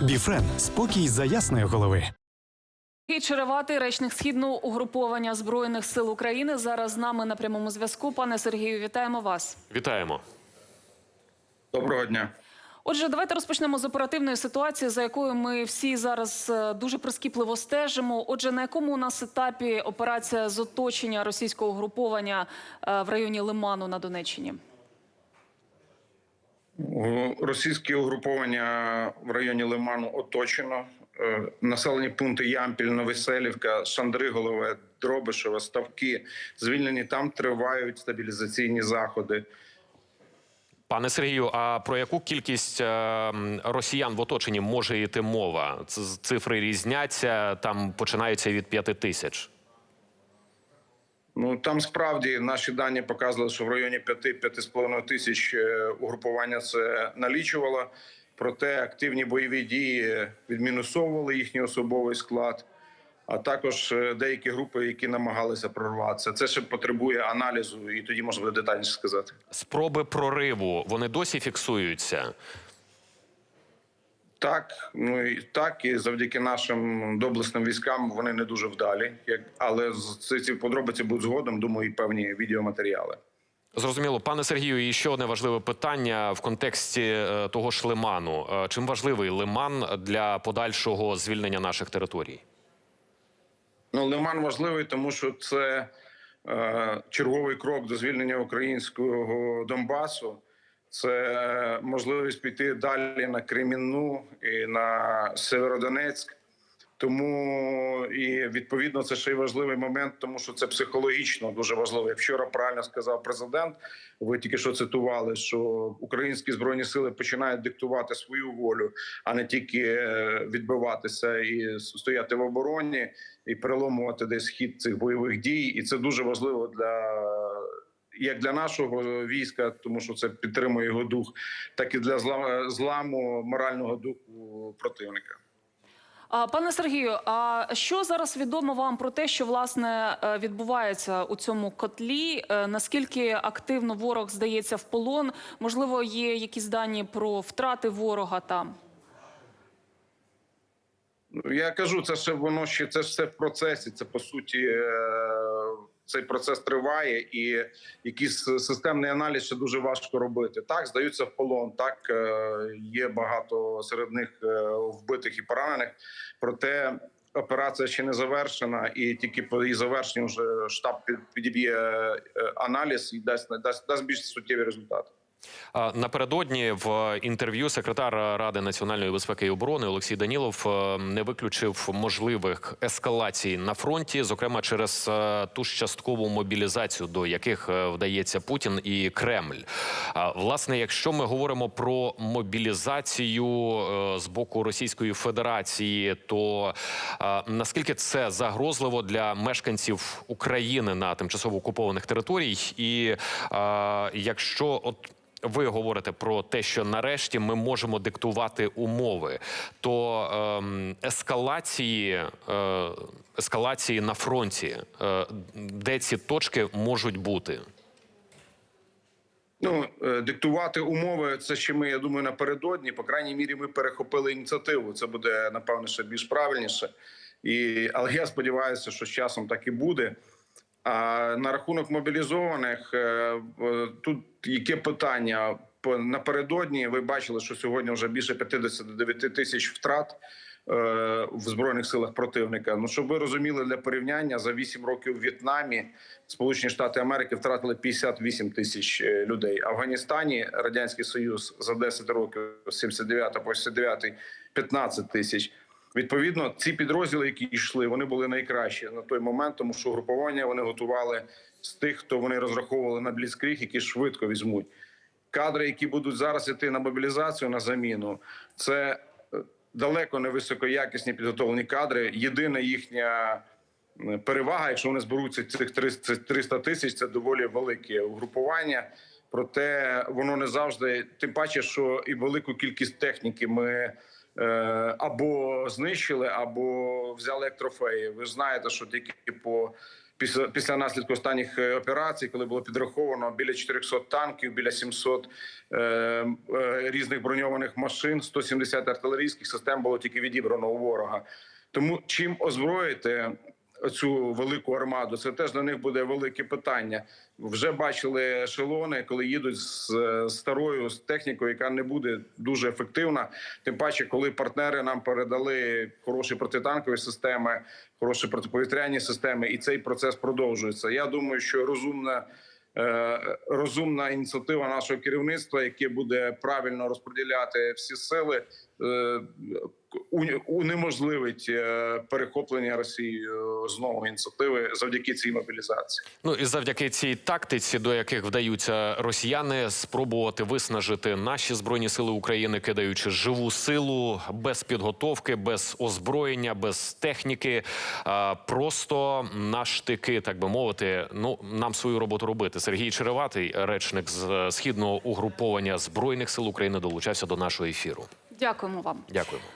Біфрен спокій за ясної голови. Сергій Череватий, речник східного угруповання збройних сил України, зараз з нами на прямому зв'язку. Пане Сергію, вітаємо вас. Вітаємо. Доброго дня. Отже, давайте розпочнемо з оперативної ситуації, за якою ми всі зараз е, дуже прискіпливо стежимо. Отже, на якому у нас етапі операція з оточення російського угруповання е, в районі Лиману на Донеччині? Російські угруповання в районі Лиману оточено. Е, Населені пункти Ямпіль, Новоселівка, Шандриголове, Дробишеве, Ставки звільнені. Там тривають стабілізаційні заходи. Пане Сергію, а про яку кількість е, росіян в оточенні може йти мова? Цифри різняться, там починаються від п'яти тисяч. Ну там справді наші дані показували, що в районі 5-5,5 тисяч е, угрупування це налічувало. Проте активні бойові дії відмінусовували їхній особовий склад, а також е, деякі групи, які намагалися прорватися. Це ще потребує аналізу, і тоді можна буде детальніше сказати. Спроби прориву вони досі фіксуються. Так, ну і так, і завдяки нашим доблесним військам вони не дуже вдалі. Як але з ці, ці подробиці будуть згодом. Думаю, і певні відеоматеріали. Зрозуміло, пане Сергію, і ще одне важливе питання в контексті е, того ж лиману. Е, Чим важливий лиман для подальшого звільнення наших територій? Ну, Лиман важливий, тому що це е, черговий крок до звільнення українського Донбасу. Це можливість піти далі на Кремінну і на Северодонецьк. Тому і відповідно це ще й важливий момент, тому що це психологічно дуже важливо. Як вчора правильно сказав президент, ви тільки що цитували, що українські збройні сили починають диктувати свою волю, а не тільки е, відбиватися і стояти в обороні і переломувати десь хід цих бойових дій. І це дуже важливо для. Як для нашого війська, тому що це підтримує його дух, так і для зламу морального духу противника. Пане Сергію, а що зараз відомо вам про те, що власне е, відбувається у цьому котлі? Е, Наскільки активно ворог здається в полон? Можливо, є якісь дані про втрати ворога там? Ну, Я кажу, це ще воно ще це ж все в процесі. Це по суті е, цей процес триває, і якийсь системний аналіз ще дуже важко робити. Так, здаються в полон. Так е, є багато серед них е, вбитих і поранених. Проте операція ще не завершена, і тільки по її завершенню вже штаб підіб'є е, аналіз і дасть дасть, дасть більш суттєві результати. Напередодні в інтерв'ю секретар Ради національної безпеки і оборони Олексій Данілов е, не виключив можливих ескалацій на фронті, зокрема через е, ту ж часткову мобілізацію, до яких е, вдається Путін і Кремль. Власне, якщо ми говоримо про мобілізацію з боку Російської Федерації, то наскільки це загрозливо для мешканців України на тимчасово окупованих територіях, і якщо от ви говорите про те, що нарешті ми можемо диктувати умови, то ем, ескалації, е, ескалації на фронті, е, де ці точки можуть бути? Ну е, диктувати умови. Це ще ми, я думаю, напередодні. По крайній мірі, ми перехопили ініціативу. Це буде напевно ще більш правильніше. І але я сподіваюся, що з часом так і буде. А на рахунок мобілізованих е, тут яке питання напередодні? Ви бачили, що сьогодні вже більше 59 тисяч втрат е, в збройних силах противника. Ну щоб ви розуміли для порівняння за 8 років у В'єтнамі Сполучені Штати Америки втратили 58 тисяч е, людей. В Афганістані Радянський Союз за 10 років з 79 по 79 15 тисяч. Відповідно, ці підрозділи, які йшли, вони були найкращі на той момент, тому що групування вони готували з тих, хто вони розраховували на бліцкріг, які швидко візьмуть. Кадри, які будуть зараз іти на мобілізацію на заміну, це е, далеко не високоякісні підготовлені кадри. Єдина їхня е, перевага, якщо вони зберуться цих 300 300 тисяч, це доволі велике угрупування. Проте воно не завжди, тим паче, що і велику кількість техніки ми або знищили, або взяли як трофеї. Ви знаєте, що тільки по після, після наслідку останніх е, операцій, коли було підраховано біля 400 танків, біля 700 е, е, різних броньованих машин, 170 артилерійських систем було тільки відібрано у ворога. Тому чим озброїти цю велику армаду, це теж для них буде велике питання. Вже бачили ешелони, коли їдуть з е, старою з технікою, яка не буде дуже ефективна. Тим паче, коли партнери нам передали хороші протитанкові системи, хороші протиповітряні системи, і цей процес продовжується. Я думаю, що розумна. е, Розумна ініціатива нашого керівництва, яке буде правильно розподіляти всі сили, унеможливить е, перехоплення Росією знову ініціативи завдяки цій мобілізації. Ну і завдяки цій тактиці, до яких вдаються росіяни, спробувати виснажити наші збройні сили України, кидаючи живу силу без підготовки, без озброєння, без техніки. А, Просто на штики, так би мовити. Ну нам свою роботу робити. Сергій Череватий, речник з е, східного угруповання збройних сил України, долучався до нашого ефіру. Дякуємо вам. Дякуємо.